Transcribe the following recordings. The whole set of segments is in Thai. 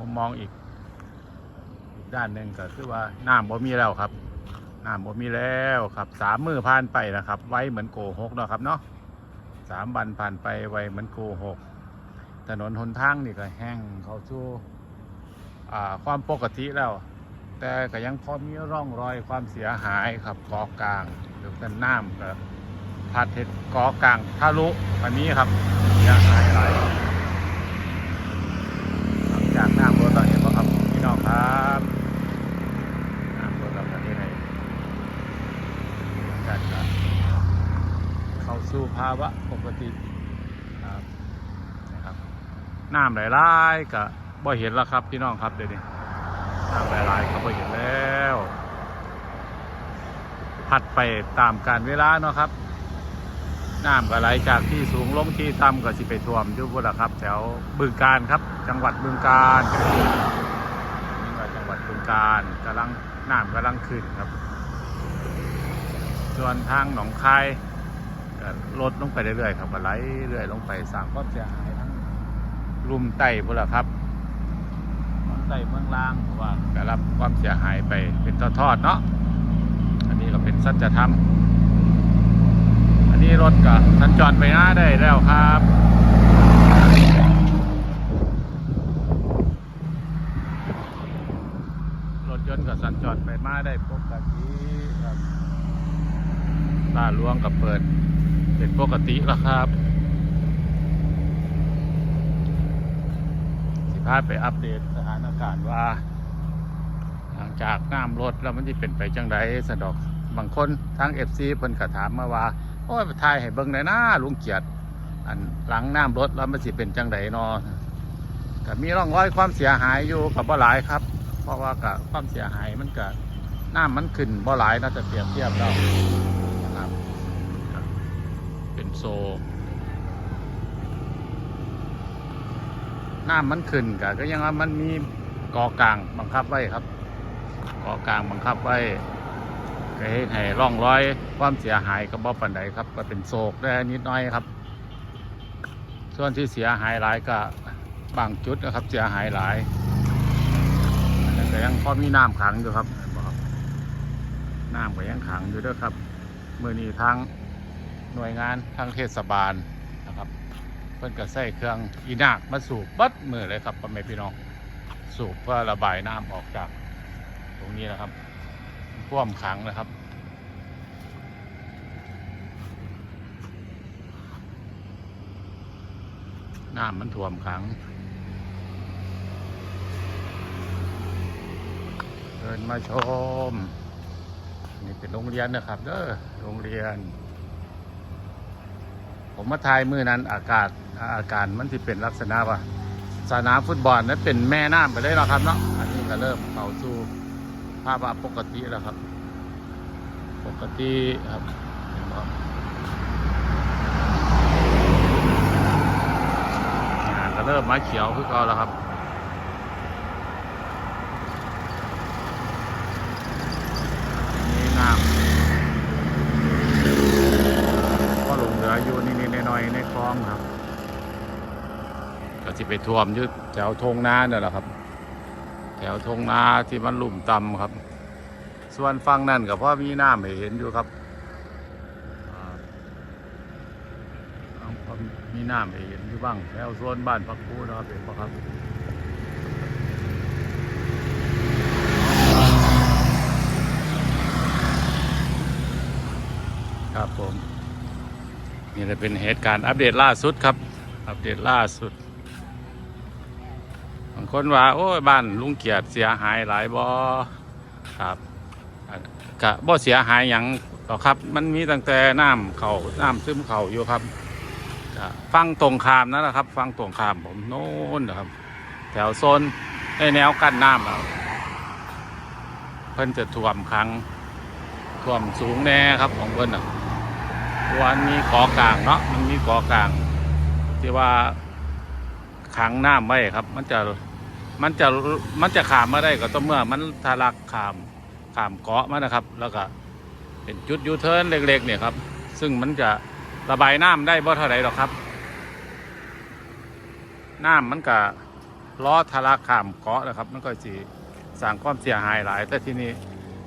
มุมมองอีกอีกด้านหนึ่งก็คือว่าน้ำบ่มีแล้วครับน้ำบ่มีแล้วครับสามมือผ่านไปนะครับ ไว้เหมือนโกหกเนาะครับเนาะสามวันผ่านไปไว้เหมือนโกหกถนนหนทางนี่ก็แห้งเขาสู่ความปกติแล้ว แต่ก็ยังพอมีร่องรอยความเสียหายครับกอกลางหรือเป็นน้ำก็พัดเห็ดกอกลางทะลุอันนี้ครับเสียหายหลายหลังจากน้ำรถเราเห็นไหมครับพี่น้องครับน้ำรถเราประเทศไทยการจะเข้าสู่ภาวะปกติครับนะครับน้ำไหลายๆก็บ่เห็นแล้วครับพี่น้องครับเดี๋ยวนี้ทางหลายๆเขาไปเห็นแล้วพัดไปตามการเวลาเนาะครับน้ำก็ไหลจากที่สูงลงที่ต่ำก็สิไปท่วมอยู่บนละครับ แถวบึงการครับ จังหวัดบึงการนี่ก็จังหวัดบึงการกำลังน้ำกำลังขึ้นครับ ส่วนทางหนองคาย ก็ลดลงไปเรื่อยๆครับก็ไหลเรื่อยลงไปสร้างความเสียหายทั้งรุมไต่บนละครับเมืองใต้เมืองล่างเพราะว่าได้รับความเสียหายไปเป็นทอดๆเนาะอันนี้ก็เป็นสัจธรรมอันนี้รถก็สัญจรไปหน้าได้แล้วครับรถยนต์ก็สัญจรไปมาได้ปกติครับลาดหลวงก็เปิด เป็นปกติแล้วครับ สิพาไปอัปเดตสถานการณ์ว่า หลังจากน้ำลดแล้วมันจะเป็นไปจังไดสะดอกบางคนทางเอฟซีเพิ่นก็ถามมาว่า โอ้ยไปถ่ายให้เบิ่งได้นะลุงเกียรติอันหลังน้ำลดแล้วมันสิเป็นจังไดเนาะก็มีร่องรอยความเสียหายอยู่กับบ่หลายครับ เพราะว่ากับความเสียหายมันก็น้ำมันขึ้นบ่หลายน่าจะเปรียบเทียบแล้วนะครับ โซ น้ำมันขึ้นก็ก็ยังว่ามันมีเกอกลางบังคับไว้ครับเกอกลางบังคับไว้ก็เฮ็ดให้ร่องรอยความเสียหายก็บ่ปานใดครับ ก็เป็นโศกได้นิดหน้อยครับ ส่วนที่เสียหายหลายก็บางจุดนะครับ เสียหายหลายแต่ยังพอมีน้ำขังอยู่ครับเห็นบ่ครับน้ำก็ยังขังอยู่ด้วยครับเมื่อนี้ทาง หน่วยงานทางเทศบาลนะครับ เพิ่นก็ใส่เครื่องอีนากมาสูบบัดมือเลยครับพ่อแม่พี่น้องสูบเพื่อระบายน้ำออกจาก ตรงนี้นะครับท่วมขังนะครับน้ำมันท่วมขังเดินมาชม นี่เป็นโรงเรียนนะครับเด้อโรงเรียน ผมมาทายมือนั้นอากาศอาการมันที่เป็นลักษณะว่าสนามฟุตบอลนั้นเป็นแม่น้ำไปเลยแล้วครับเนาะอันนี้ก็เริ่มเข้าสู่ภาพปกติแล้วครับ ปกติครับเห็นไหมครับอ่าก็เริ่มไม้เขียวคือเก่าแล้วครับนี่น้ำ ก็หลงเหลืออยู่นิดๆหน่อยๆในคลองครับ ก็จะไปท่วมอยึดแถวทงนาเนี่ยแหละครับ แถวทงนาที่มันลุ่มต่ำครับ ส่วนฝั่งนั่นก็เพราะมีน้ำให้เห็นอยู่ครับอ่อมีน้ำให้เห็นอยู่บ้างแล้วส่วนบ้านพักคูนะครับเห็นปะครับครับผมนี่เลยเป็นเหตุการณ์อัปเดตล่าสุดครับ อัปเดตล่าสุด คนว่า โอ้ยบ้านลุงเกียรติเสียหายหลายบ่ครับอะกะบ่เสียหายหยังหรอกครับ มันมีตั้งแต่น้ำเขาน้ำซึมเขาอยู่ครับฟังตรงขามนั่นแหละครับ ฟังตรงขามผมโน่นนะครับ แถวโซนในแนวกั้นน้ำเพิ่นจะท่วมครั้งท่วมสูงแน่ครับของเพิ่นอะวันมีกอกลางเนาะมันมีกอกลางที่ว่าขังน้ำไว้ครับ มันจะ มันจะมันจะขามมาได้ก็ต่องเมื่อมันทะลักขามขามเกาะมานะครับ แล้วก็เป็นจุดยูเทิร์นเล็กๆเนี่ยครับ ซึ่งมันจะระบายน้ำได้บ่เท่าไหร่หรอกครับ น้ำมันก็ล้อทะลักขามเกาะนะครับ มันก็สิสร้างความเสียหายหลาย แต่ที่นี้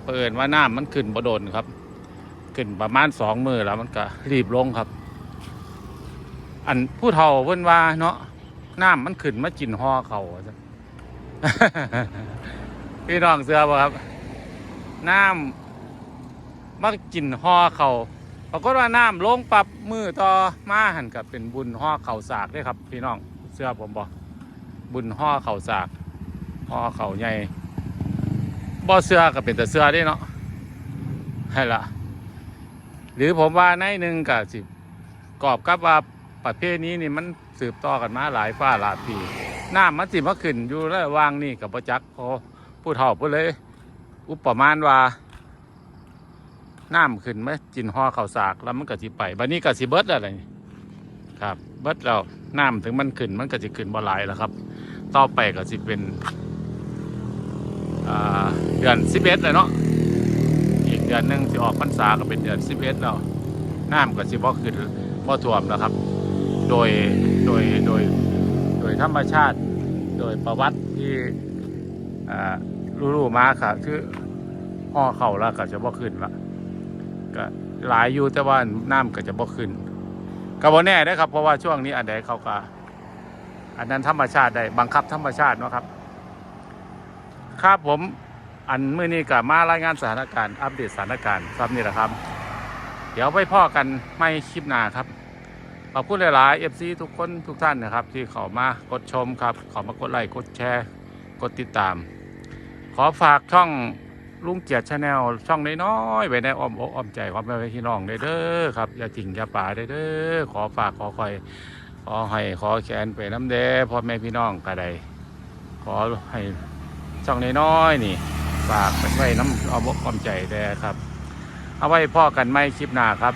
เปิดว่าน้ำมันขึ้นบ่โดนครับ ขึ้นประมาณสองมือแล้วมันก็รีบลงครับ อันผู้เฒ่าเพิ่นว่าเนาะน้ำมันขึ้นมากินห่อเขาว่าซั่น พี่น้องเสือบ่ครับ น้ำมากินห่อเขาปรากฏว่าน้ำลงปรับมือต่อมาหันกับเป็นบุญห่อเข่าสากด้วยครับ พี่น้องเสื้อผมบอกบุญห่อเข่าสากห่อเข่าใหญ่บ่เสื้อก็เป็นแต่เสื้อเด้เนาะให้ละหรือผมว่าในหนึ่งกับสิกอบกับว่าประเภทนี้นี่มันสืบต่อกันมาหลายฟ้าหลายปี น้ำมันสิมาขึ้นอยู่แล้ววางนี่กับประจักษ์พอผู้เฒ่าพูดเลย อุปมาณว่าน้ำขึ้นไมจินห่อข้าวสากแล้วมันก็สิไปบัดนี้ก็สิเบิดอะไรครับเบิดแล้วน้ำถึงมันขึ้นมันก็สิขึ้นบ่หลายแล้วครับ ต่อไปก็สิเป็นเดือนสิบเอ็ดเลยเนาะอีกเดือนหนึ่งสิออกพรรษาก็เป็นเดือนสิบเอ็ดแล้วน้ำก็สิบ่ขึ้นบ่ท่วมแล้วครับ โดยโดยโดย โดยธรรมชาติโดยประวัติที่รู้ๆมาค่ะคือห่อเข่าแล้วก็จะบ่ขึ้นละก็หลายอยู่แต่ว่าน้ำก็จะบ่ขึ้นก็บ่แน่ได้อครับ เพราะว่าช่วงนี้อันใดเขาก็อันนั้นธรรมชาติได้บังคับธรรมชาติเนาะครับ ครับผมอันเมื้อนี้ก็มารายงานสถานการณ์อัปเดตสถานการณ์ครับนี่แหละครับ เดี๋ยวไปพ่อกันไม่คลิปหน้าครับ ขอบคุณหลายๆ FC ทุกคนทุกท่านนะครับ ที่เข้ามากดชมครับเขอมากดไลค์กดแชร์กดติดตาม ขอฝากช่องลุงเกียรติชาแนลช่องน้อยๆไว้ในอ้อมอกอ้อมใจความเป็นพี่น้องได้เด้อครับอย่าทิ้งอย่าป่าได้เด้อขอฝากขอคอยขอให้ขอแขนไปน้ำเด้อพ่อแม่พี่น้องก็ไดขอให้ช่องน้อยๆนี่ฝากไว้น้ำอ้อมอกอ้อมใจแด้ครับ เอาไว้พ่อกันไม่คลิปหน้าครับ